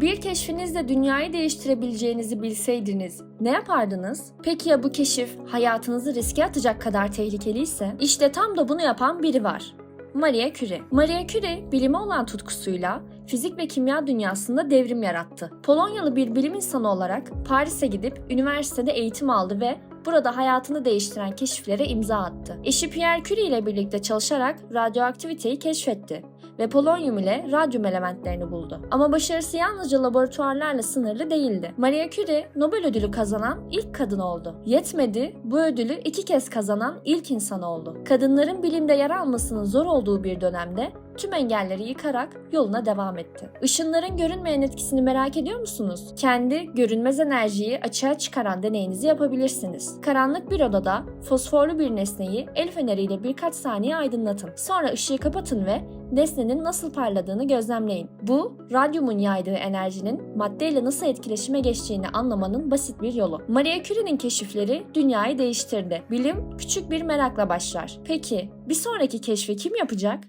Bir keşfinizle dünyayı değiştirebileceğinizi bilseydiniz ne yapardınız? Peki ya bu keşif hayatınızı riske atacak kadar tehlikeliyse? İşte tam da bunu yapan biri var. Marie Curie. Marie Curie bilime olan tutkusuyla fizik ve kimya dünyasında devrim yarattı. Polonyalı bir bilim insanı olarak Paris'e gidip üniversitede eğitim aldı ve burada hayatını değiştiren keşiflere imza attı. Eşi Pierre Curie ile birlikte çalışarak radyoaktiviteyi keşfetti ve polonyum ile radyum elementlerini buldu. Ama başarısı yalnızca laboratuvarlarla sınırlı değildi. Marie Curie Nobel ödülü kazanan ilk kadın oldu. Yetmedi, bu ödülü iki kez kazanan ilk insan oldu. Kadınların bilimde yer almasının zor olduğu bir dönemde tüm engelleri yıkarak yoluna devam etti. Işınların görünmeyen etkisini merak ediyor musunuz? Kendi görünmez enerjiyi açığa çıkaran deneyinizi yapabilirsiniz. Karanlık bir odada fosforlu bir nesneyi el feneriyle birkaç saniye aydınlatın. Sonra ışığı kapatın ve nesnenin nasıl parladığını gözlemleyin. Bu, radyumun yaydığı enerjinin maddeyle nasıl etkileşime geçtiğini anlamanın basit bir yolu. Marie Curie'nin keşifleri dünyayı değiştirdi. Bilim küçük bir merakla başlar. Peki, bir sonraki keşfi kim yapacak?